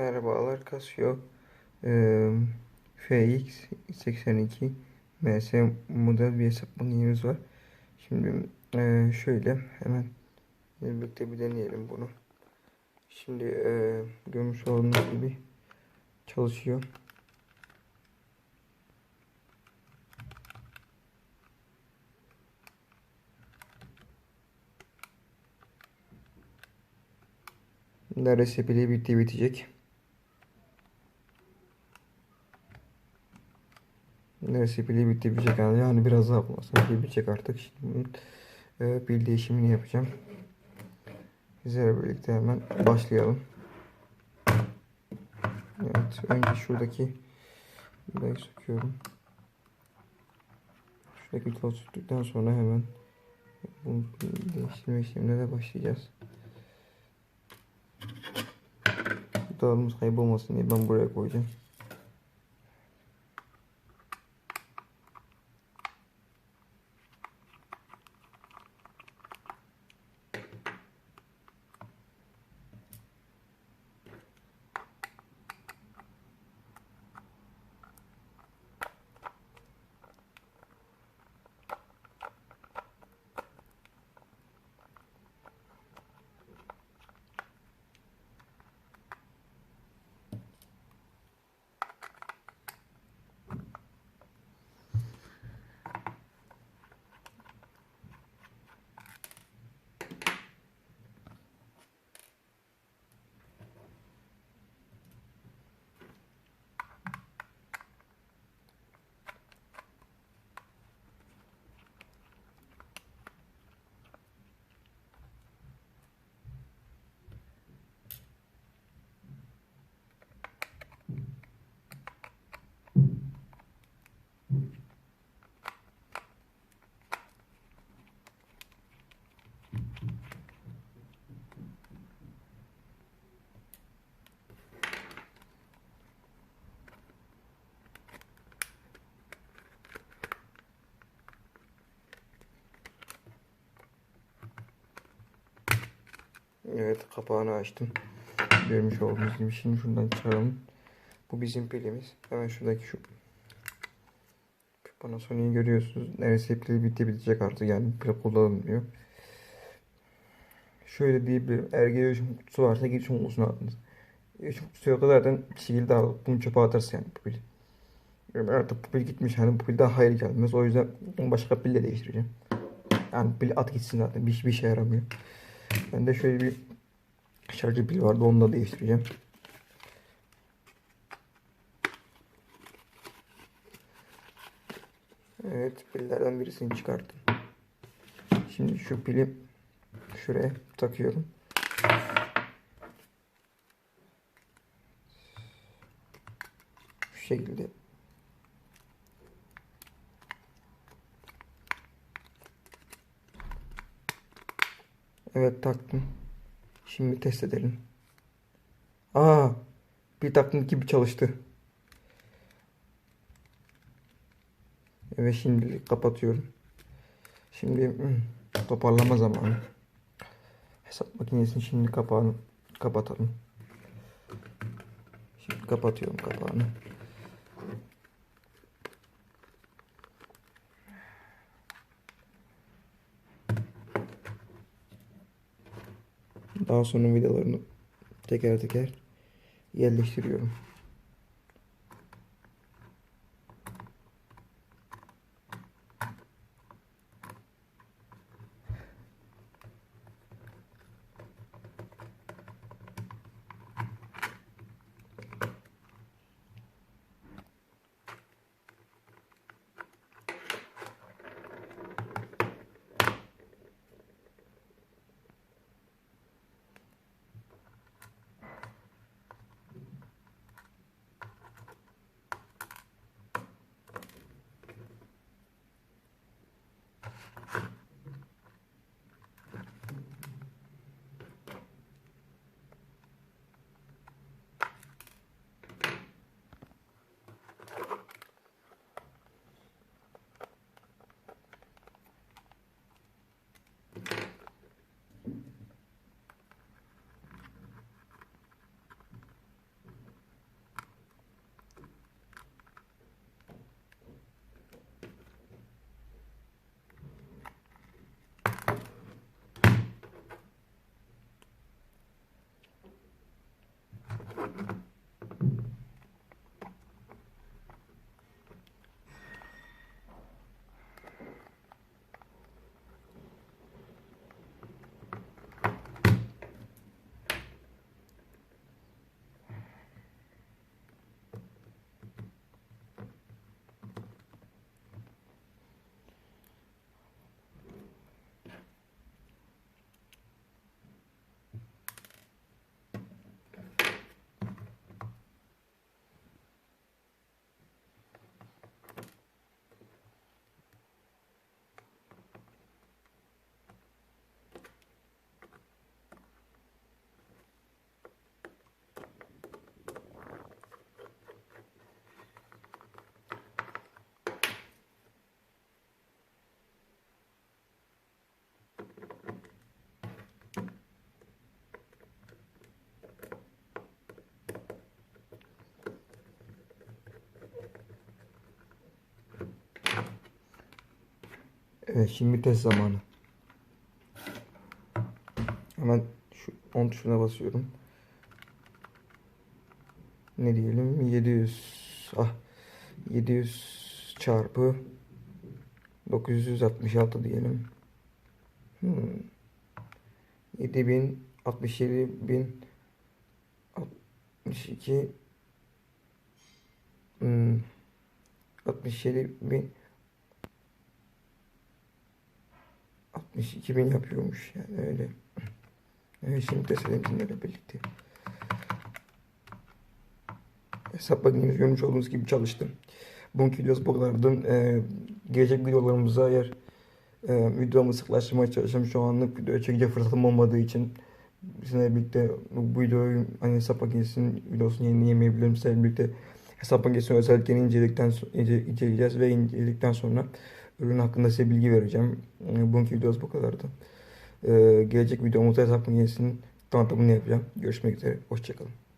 Merhabalar Casio eee, FX82 MS model bir hesap makinemiz var. Şimdi eee, şöyle hemen birlikte bir deneyelim bunu. Şimdi eee görmüş olduğunuz gibi çalışıyor. Neredeyse bile bitti bitecek. Bitti bitecek yani. Yani biraz daha. Bile bitecek artık. Şimdi e, pil değişimini yapacağım. Sizlerle birlikte hemen başlayalım. Evet. Önce şuradaki vidayı söküyorum. Şuradaki vidaları söktükten sonra hemen bu değiştirme işlemine de başlayacağız. Dağılımız kaybolmasın diye ben buraya koyacağım. Evet kapağını açtım. Görmüş olduğunuz gibi şimdi şundan çıkaralım. Bu bizim pilimiz. Hemen şuradaki şu Panasonic'i görüyorsunuz. Neredeyse pili bitti bitecek artık yani pil kullanılmıyor. Şöyle diyebilirim. Eğer gelişim kutusu varsa gelişim kutusuna atınız. Gelişim kutusu bir şekilde alıp bunu çöpe atarsın yani bu pil. Yani artık bu pil gitmiş hani bu pil daha hayır gelmez. O yüzden başka pille değiştireceğim. Yani pil at gitsin zaten. Bir, bir şey yaramıyor. Ben de şöyle bir şarjı pil vardı onu da değiştireceğim. Evet pillerden birisini çıkarttım. Şimdi şu pili şuraya takıyorum. Şu şekilde. Evet taktım. Şimdi test edelim. Aa, bir taktım gibi çalıştı. Evet şimdilik kapatıyorum. Şimdi hmm, toparlama zamanı. Hesap makinesinin şimdi kapağını kapatalım. Şimdi kapatıyorum kapağını. Daha sonra vidalarını teker teker yerleştiriyorum. Evet şimdi test zamanı. Hemen şu 10 tuşuna basıyorum. Ne diyelim? 700 ah 700 çarpı 966 diyelim. Hmm. 7000 67000 62 hmm. 67000 62 bin yapıyormuş yani öyle. Evet şimdi test edelim birlikte. Hesap makinemiz görmüş olduğunuz gibi çalıştı. Bugünkü videomuz bu kadardı. Ee, gelecek videolarımıza eğer e, videomu sıklaştırmaya çalışıyorum. Şu anlık video çekecek fırsatım olmadığı için sizinle birlikte bu videoyu hani hesap makinesinin videosunu yayınlayamayabilirim. Sizinle birlikte hesap makinesinin özelliklerini inceledikten, inceleyeceğiz ve inceledikten sonra ürün hakkında size bilgi vereceğim. Ee, Bugünkü videomuz bu kadardı. Ee, gelecek videomuzda hesap makinesinin tanıtımını yapacağım. Görüşmek üzere. Hoşçakalın.